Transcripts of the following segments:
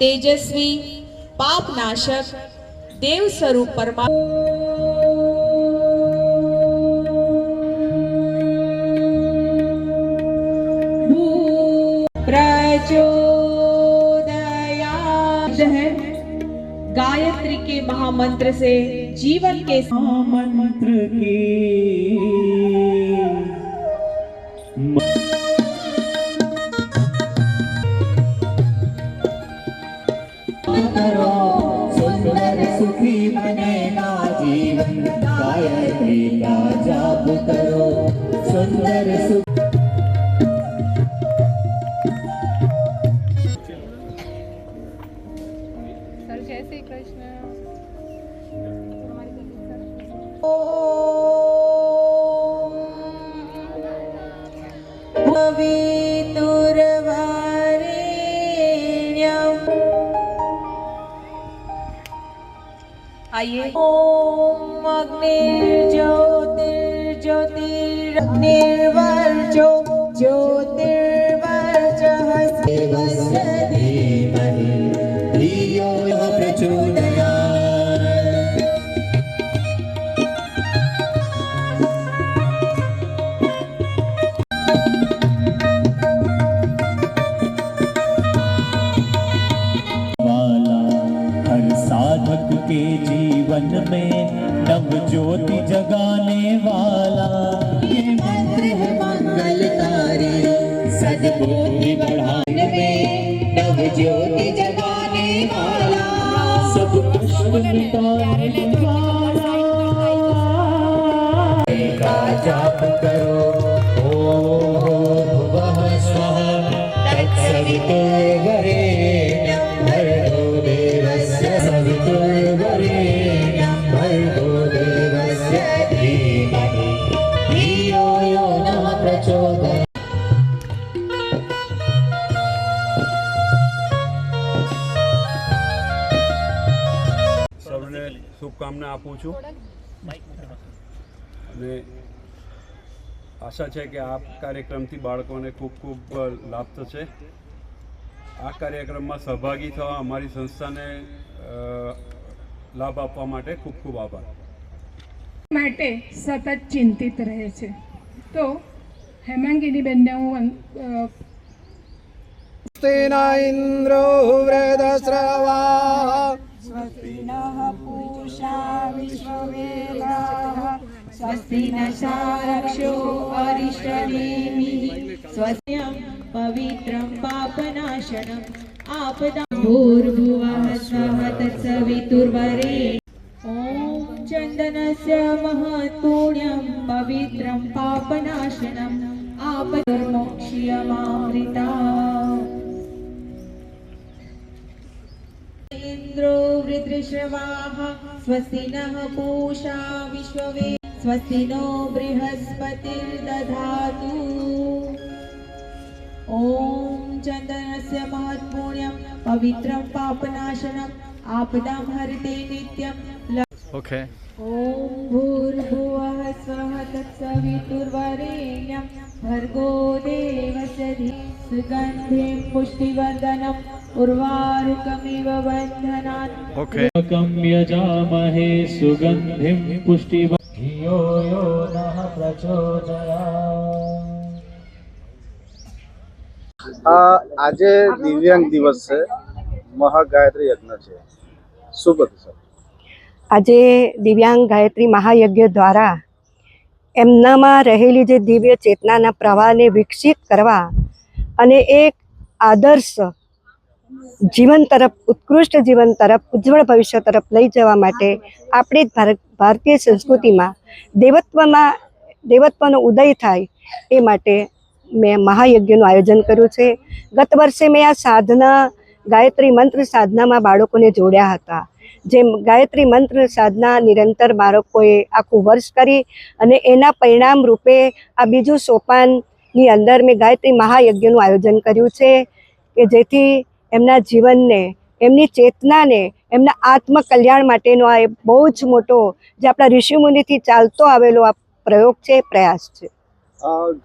तेजस्वी पापनाशक देव स्वरूप परमा है गायत्री के महामंत्र से जीवन के महामंत्र के સુખી બનાયના જીવન ગાયત્રી કા જાપ કરો સુંદર સુખ કૃષ્ણ आइए ओम अग्निर्ज्योतिर्ज्योतिरग्निर्वर्जो ज्योतिर्वर्जः देवस्य धीमहि धियो यो साधक के जीवन में नव ज्योति जगाने वाला। ये मंत्र है मंगलकारी सद्बुद्धि बढ़ाने में नव ज्योति जगाने वाला। सब कष्ट मिटाने वाला। का जाप करो ओम भुवः स्वः तत्सवितुर्वरेण्यं શુભકામના આપું છું. અને આશા છે કે આ કાર્યક્રમથી બાળકોને ખૂબ ખૂબ લાભ થશે. આ કાર્યક્રમમાં સહભાગી થવા અમારી સંસ્થાને લાભ આપવા માટે ખૂબ ખૂબ આભાર. માટે સતત ચિંતિત રહે છે. તો હેમાંગીની બેનને હું સ્તેન ઇન્દ્રો વૃદસ્રવાः विश्ववेदाः स्वस्ति नशारक्षो अरिष्टनेमिः। स्वस्यं पवित्रं पापनाशनम् आपदा भूर्भुवः स्वः तत्सवितुर्वरे। ॐ चन्दनस्य महत्पुण्यं पवित्रं पापनाशनम् आपदुर्मोक्ष्यमामृता। इन्द्रो वृदृश्रवाः स्वस्ति नः पूषा विश्ववे। स्वस्ति नो बृहस्पतिर्दधातु ॐ चन्दनस्य महत्पुण्यं पवित्रं पापनाशनम् आपदां हरते नित्यं Okay. ॐ भूर्भुवः स्वः तत्सवितुर्वरेण्यं भर्गो देवस्य धी सुगन्धिं पुष्टिवर्धनम् उर्वारुकमिव बन्धनान् Okay. कं यजामहे सुगन्धिं पुष्टिव આજે દિવ્યાંગ દિવસ છે. મહાગાયત્રી યજ્ઞ છે. શું આજે દિવ્યાંગ ગાયત્રી મહાયજ્ઞ દ્વારા એમનામાં રહેલી જે દિવ્ય ચેતનાના પ્રવાહને વિકસિત કરવા અને એક આદર્શ જીવન તરફ, ઉત્કૃષ્ટ જીવન તરફ, ઉજ્જવળ ભવિષ્ય તરફ લઈ જવા માટે આપણી ભારત, ભારતીય સંસ્કૃતિમાં દેવત્વમાં દેવત્વનો ઉદય થાય એ માટે મેં મહાયજ્ઞનું આયોજન કર્યું છે. ગત વર્ષે મેં આ સાધના, ગાયત્રી મંત્ર સાધનામાં બાળકોને જોડ્યા હતા. જેમ ગાયત્રી મંત્ર સાધના નિરંતર બાળકોએ આખું વર્ષ કરી અને એના પરિણામ રૂપે આ બીજું સોપાનની અંદર મેં ગાયત્રી મહાયજ્ઞનું આયોજન કર્યું છે કે જેથી એમના જીવનને, એમની ચેતનાને, એમના આત્મકલ્યાણ માટેનો આ બહુ જ મોટો જે આપણા ઋષિમુનિથી ચાલતો આવેલો આ પ્રયોગ છે પ્રયાસ છે.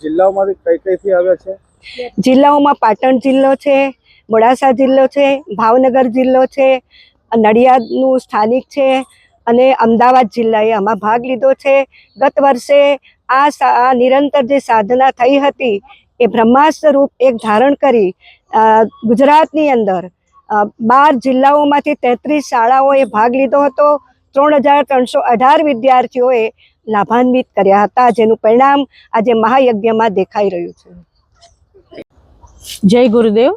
જિલ્લાઓમાંથી કઈ કઈથી આવ્યા છે? જિલ્લાઓમાં પાટણ જિલ્લો છે મોડાસા જિલ્લો છે ભાવનગર જિલ્લો છે નડિયાદનું સ્થાનિક છે અને અમદાવાદ જિલ્લાએ આમાં ભાગ લીધો છે. ગત વર્ષે આ આ નિરંતર જે સાધના થઈ હતી એ બ્રહ્માસ્ત્ર રૂપ એક ધારણ કરી ગુજરાતની અંદર બાર જિલ્લાઓમાંથી તેત્રીસ શાળાઓએ ભાગ લીધો હતો. ત્રણ હજાર ત્રણસો અઢાર વિદ્યાર્થીઓએ લાભાન્વિત કર્યા હતા. જેનું પરિણામ આજે મહાયજ્ઞમાં દેખાઈ રહ્યું છે. જય ગુરુદેવ.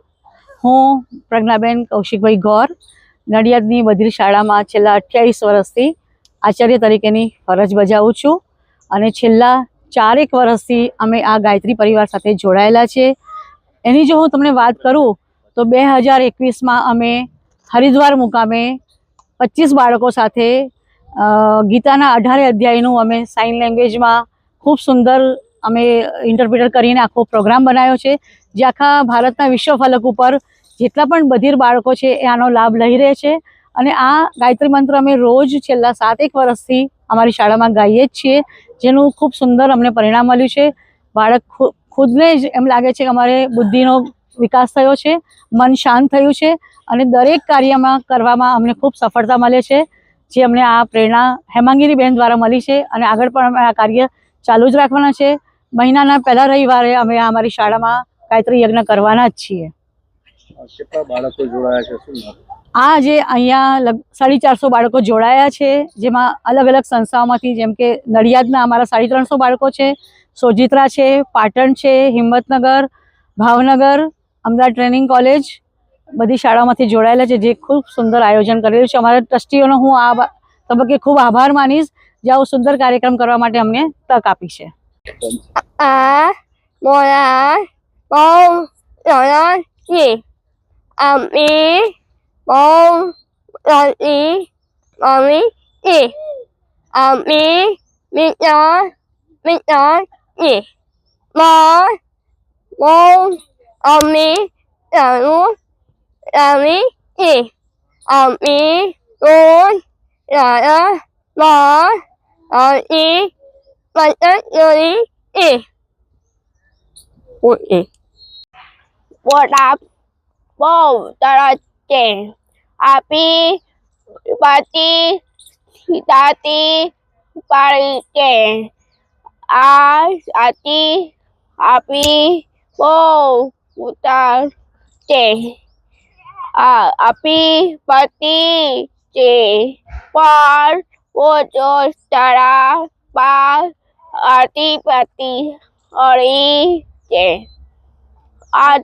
હું પ્રજ્ઞાબેન કૌશિકભાઈ ગોર, નડિયાદની બધી શાળામાં છેલ્લા અઠ્યાવીસ વર્ષથી આચાર્ય તરીકેની ફરજ બજાવું છું અને છેલ્લા ચારેક વર્ષથી અમે આ ગાયત્રી પરિવાર સાથે જોડાયેલા છે એની જો હું તમને વાત કરું, તો બે હજાર એકવીસમાં અમે હરિદ્વાર મુકામે પચીસ બાળકો સાથે ગીતાના અઢારે અધ્યાયનું અમે સાઇન લેંગ્વેજમાં ખૂબ સુંદર અમે ઇન્ટરપ્રિટર કરીને આખો પ્રોગ્રામ બનાવ્યો છે. જે આખા ભારતના વિશ્વ ફલક ઉપર જેટલા પણ બધીર બાળકો છે એ આનો લાભ લઈ રહે છે અને આ ગાયત્રી મંત્ર અમે રોજ છેલ્લા સાત એક વર્ષથી અમારી શાળામાં ગાઈએ જ છીએ, જેનું ખૂબ સુંદર અમને પરિણામ મળ્યું છે. બાળક ખુદને જ એમ લાગે છે કે અમારે બુદ્ધિનો વિકાસ થયો છે, મન શાંત થયું છે અને દરેક કાર્યમાં કરવામાં અમને ખૂબ સફળતા મળે છે. જે અમને આ પ્રેરણા હેમાંગીની બહેન દ્વારા મળી છે અને આગળ પણ અમે આ કાર્ય ચાલુ જ રાખવાના છે. મહિનાના પહેલા રવિવારે અમે અમારી શાળામાં ગાયત્રી યજ્ઞ કરવાના જ છીએ? આ જે અહીંયા સાડી ચારસો બાળકો જોડાયા છે જેમાં અલગ અલગ સંસ્થાઓમાંથી જેમ કે નડિયાદના અમારા સાડી ત્રણસો બાળકો છે સોજિત્રા છે પાટણ છે હિંમતનગર ભાવનગર અમદાવાદ ટ્રેનિંગ કોલેજ બધી શાળાઓમાંથી જોડાયેલા છે, જે ખૂબ સુંદર આયોજન કરેલું છે. અમારા ટ્રસ્ટીઓનો હું આ તબક્કે ખૂબ આભાર માનીશ જે આવો સુંદર કાર્યક્રમ કરવા માટે અમને તક આપી છે. આ mola bông rồi gì à mi bông rồi đi rồi mi gì à mi mi đó Lami Hi Ami Gun Lala Ma Ami Mata Yuri Hi Oh Hi What up? Wow Tarajin Api Bati Hidati Parikin Ah Ati Api Wow Utar Okay. Ôi ê. Bố đạp bố ta ra chèn Api Bati Tati Pari chèn A